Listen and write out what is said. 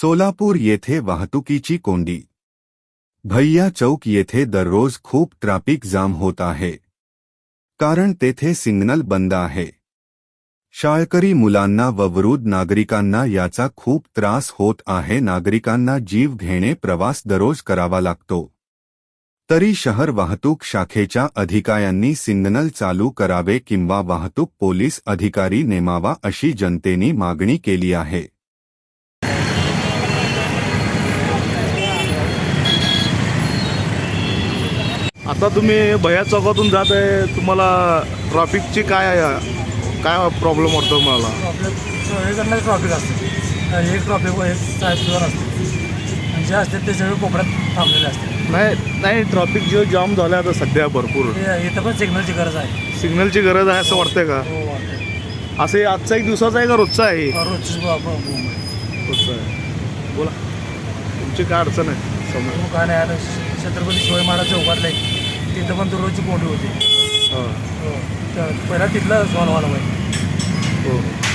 सोलापूर येथे वाहतुकीची कोंडी। भैया चौक येथे दररोज खूप ट्रॅफिक जाम होत आहे कारण तेथे सिग्नल बंद आहे। शाळकरी मुलांना व वृद्ध नागरिकांना याचा खूप त्रास होत आहे, नागरिकांना जीव घेणे प्रवास दररोज करावा लागतो। तरी शहर वाहतूक शाखेच्या अधिकाऱ्यांनी सिग्नल चालू करावे किंवा वाहतूक पोलीस अधिकारी नेमावा अशी जनतेने मागणी केली आहे। आता तुम्ही भया चौकातून जात आहे तुम्हाला ट्रॉफिकची काय काय प्रॉब्लेम वाटतो मला प्रॉब्लेम ट्रॉफिक असते. एक ट्रॉफिक एक साईडवर असते. आणि जे असते ते सगळे कोपऱ्यात थांबलेले असते. नाही नाही ट्रॉफिक जो जाम झालं आता सध्या भरपूर. इथं पण सिग्नलची गरज आहे. सिग्नलची गरज आहे असं वाटतंय का? हो. असं हे आजचा एक दिवसाचा आहे का रोजचा आहे? आहे. रोजचा आहे. बोला. तुमची काय अडचण आहे? समोर. मग काय नाही छत्रपती शिवाजी महाराज चौकातले. तिथं पण दररोजची कोंडी होती. हां. हो. तर पहिला तिथलं सॉल्व्ह व्हायला पाहिजे हो.